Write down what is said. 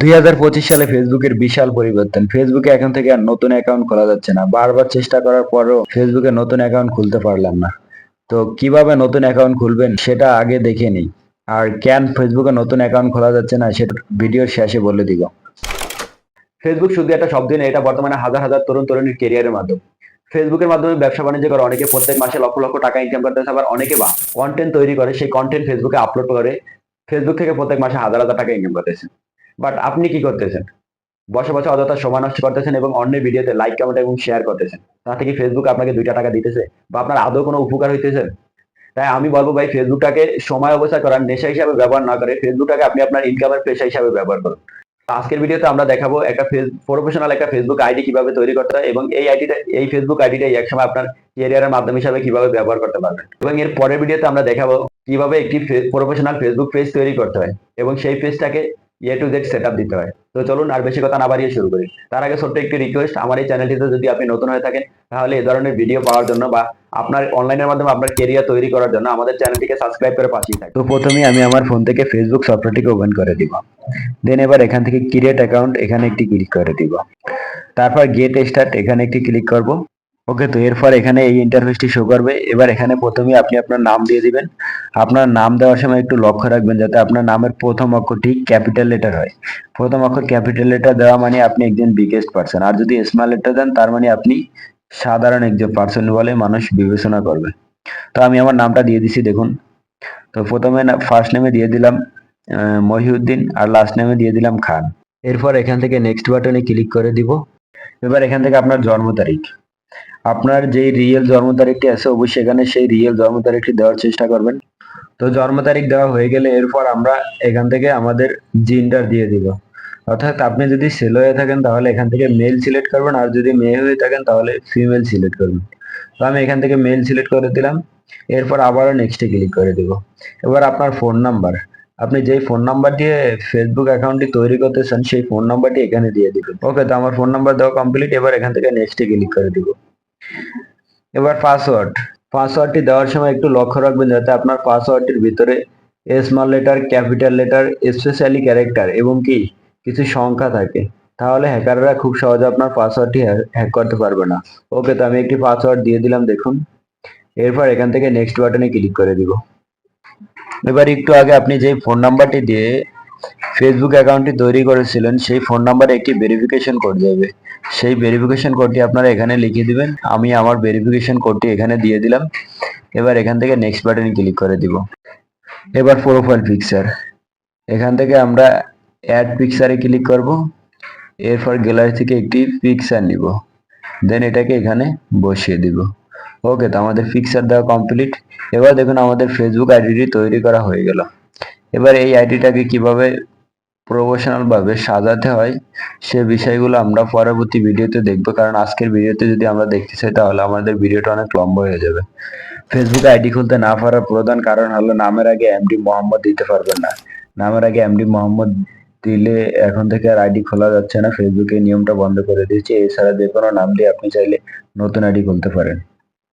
দুই হাজার পঁচিশ সালে ফেসবুকের বিশাল পরিবর্তন। ফেসবুকে এখন থেকে আর নতুন অ্যাকাউন্ট খোলা যাচ্ছে না। বারবার চেষ্টা করার পরও ফেসবুকে নতুন অ্যাকাউন্ট খুলতে পারলাম না। তো কীভাবে নতুন অ্যাকাউন্ট খুলবেন সেটা আগে দেখে নিই। আর কেন ফেসবুকে নতুন অ্যাকাউন্ট খোলা যাচ্ছে না সেটা ভিডিওর শেষে বলে দিব। ফেসবুক শুধু একটা শব্দ নেই এটা বর্তমানে হাজার হাজার তরুণ তরুণীর কেরিয়ারের মাধ্যম। ফেসবুকের মাধ্যমে ব্যবসা বাণিজ্য করে অনেকে প্রত্যেক মাসে লক্ষ লক্ষ টাকা ইনকাম করতেছে, আবার অনেকে বা কন্টেন্ট তৈরি করে, সেই কন্টেন্ট ফেসবুকে আপলোড করে। ফেসবুক থেকে প্রত্যেক মাসে হাজার হাজার টাকা ইনকাম করতেছেন বাট আপনি কি করতেছেন? বসে বসে অযথা সময় নষ্ট করতেছেন এবং অন্যের ভিডিওতে লাইক কমেন্ট এবং শেয়ার করতেছেন। তাতে কি ফেসবুক আপনাকে দুইটা টাকা দিতেছে। বা আপনার আদৌ কোনো উপকার হইতেছে তাই আমি বলব ভাই ফেসবুকটাকে সময় অবস্থা করার নেশা হিসাবে ব্যবহার না করে ফেসবুকটাকে আপনি আপনার ইনকামের পেশা হিসাবে ব্যবহার করুন। আজকের ভিডিওতে আমরা দেখাবো একটা প্রফেশনাল একটা ফেসবুক আইডি কীভাবে তৈরি করতে হয় এবং এই আইডিটা এই ফেসবুক আইডিটা একসময় আপনার ক্যারিয়ারের মাধ্যম হিসাবে কীভাবে ব্যবহার করতে পারবেন। এবং এর পরের ভিডিওতে আমরা দেখাবো কীভাবে একটি প্রফেশনাল ফেসবুক পেজ তৈরি করতে হয় এবং সেই পেজটাকে এ টু জেড সেট দিতে হয়। তো চলুন আর বেশি কথা না বাড়িয়ে শুরু করি। তার আগে ছোট্ট একটি রিকোয়েস্ট আমার এই চ্যানেলটিতে যদি আপনি নতুন হয়ে থাকেন, তাহলে এই ধরনের ভিডিও পাওয়ার জন্য বা আপনার অনলাইনের মাধ্যমে আপনার কেরিয়ার তৈরি করার জন্য আমাদের চ্যানেলটিকে সাবস্ক্রাইব করে পাশেই থাকুন। তো প্রথমে আমি আমার ফোন থেকে ফেসবুক সফটওয়্যারটিকে ওপেন করে দিব। দেন এবার এখান থেকে ক্রিয়েট অ্যাকাউন্ট এখানে একটি ক্লিক করে দিব। তারপর গেট স্টার্ট এখানে একটি ক্লিক করব। ওকে, তো এরপর এখানে এই ইন্টারফেসটি শো করবে। এবার এখানে প্রথমে আপনি আপনার নাম দিয়ে দিবেন। আপনার নাম দেওয়ার সময় একটু লক্ষ্য রাখবেন যাতে আপনার নামের প্রথম অক্ষরটি ক্যাপিটাল লেটার হয়। প্রথম অক্ষর ক্যাপিটাল লেটার দেওয়া মানে আপনি একজন বিগেস্ট পার্সন আর যদি স্মল লেটার দেন, তার মানে আপনি সাধারণ একজন পার্সন বলে মানুষ বিবেচনা করবে। তো আমি আমার নামটা দিয়ে দিছি, দেখুন। তো প্রথমে ফার্স্ট নেমে দিয়ে দিলাম মহিউদ্দিন, আর লাস্ট নেমে দিয়ে দিলাম খান। এরপর এখান থেকে নেক্সট বাটনে ক্লিক করে দিব। এবার এখান থেকে আপনার জন্ম তারিখ। আপনার যেই রিয়েল জন্ম তারিখটি আছে, অবশ্যই এখানে সেই রিয়েল জন্ম তারিখটি দেওয়ার চেষ্টা করবেন। তো জন্ম তারিখ দেওয়া হয়ে গেলে এরপর আমরা এখান থেকে আমাদের জিন্ডার দিয়ে দিব। অর্থাৎ আপনি যদি ছেলে হয়ে থাকেন, তাহলে এখান থেকে মেল সিলেক্ট করবেন, আর যদি মেয়ে হয়ে থাকেন, তাহলে ফিমেল সিলেক্ট করবেন। তো আমি এখান থেকে মেল সিলেক্ট করে দিলাম। এরপর আবারও নেক্সটে ক্লিক করে দিব। এবার আপনার ফোন নাম্বার আপনি যেই ফোন নাম্বার দিয়ে ফেসবুক অ্যাকাউন্টটি তৈরি করতে চান সেই ফোন নাম্বারটি এখানে দিয়ে দিবেন। ওকে তো আমার ফোন নাম্বার দেওয়া কমপ্লিট এবার এখান থেকে নেক্সটে ক্লিক করে দিব। এবার পাসওয়ার্ড পাসওয়ার্ডটি দেওয়ার সময় একটু লক্ষ্য রাখবেন যাতে আপনার পাসওয়ার্ডটির ভিতরে small letter capital letter specially character এবং কি, কিছু সংখ্যা থাকে। তাহলে হ্যাকাররা খুব সহজে আপনার পাসওয়ার্ডটি হ্যাক করতে পারবে না। ওকে তো আমি একটি পাসওয়ার্ড দিয়ে দিলাম, দেখুন। এরপর এখান থেকে নেক্সট বাটনে ক্লিক করে দিব। এবার একটু আগে আপনি যে ফোন নাম্বারটি দিয়ে ফেসবুক অ্যাকাউন্টটি তৈরি করেছিলেন, সেই ফোন নাম্বারে একটি ভেরিফিকেশন কোড যাবে। সেই ভেরিফিকেশন কোডটি আপনারা এখানে লিখে দিবেন। আমি আমার ভেরিফিকেশন কোডটি এখানে দিয়ে দিলাম। এবার এখান থেকে নেক্সট বাটনে ক্লিক করে দিব। এবার প্রোফাইল পিকচার এখান থেকে আমরা অ্যাড পিকচারে ক্লিক করব। এরপর গ্যালারি থেকে একটি পিকচার নিব। দেন এটাকে এখানে বসিয়ে দিব। ওকে তো আমাদের পিকচার দেওয়া কমপ্লিট এবার দেখুন আমাদের ফেসবুক আইডিটি তৈরি করা হয়ে গেল। এবার এই আইডিটাকে কীভাবে প্রফেশনাল ভাবে সাজাতে হয়, সে বিষয়গুলো আমরা পরবর্তী ভিডিওতে দেখব। কারণ আজকের ভিডিওতে যদি আমরা দেখতে চাই, তাহলে আমাদের ভিডিওটা অনেক লম্বা হয়ে যাবে। ফেসবুকে আইডি খুলতে না পারার প্রধান কারণ হলো, নামের আগে এমডি মোহাম্মদ দিতে পারবেন না। নামের আগে এমডি মোহাম্মদ দিলে এখন থেকে আর আইডি খোলা যাচ্ছে না। ফেসবুকে নিয়মটা বন্ধ করে দিয়েছে। এছাড়া যে কোনো নাম দিয়ে আপনি চাইলে নতুন আইডি খুলতে পারেন।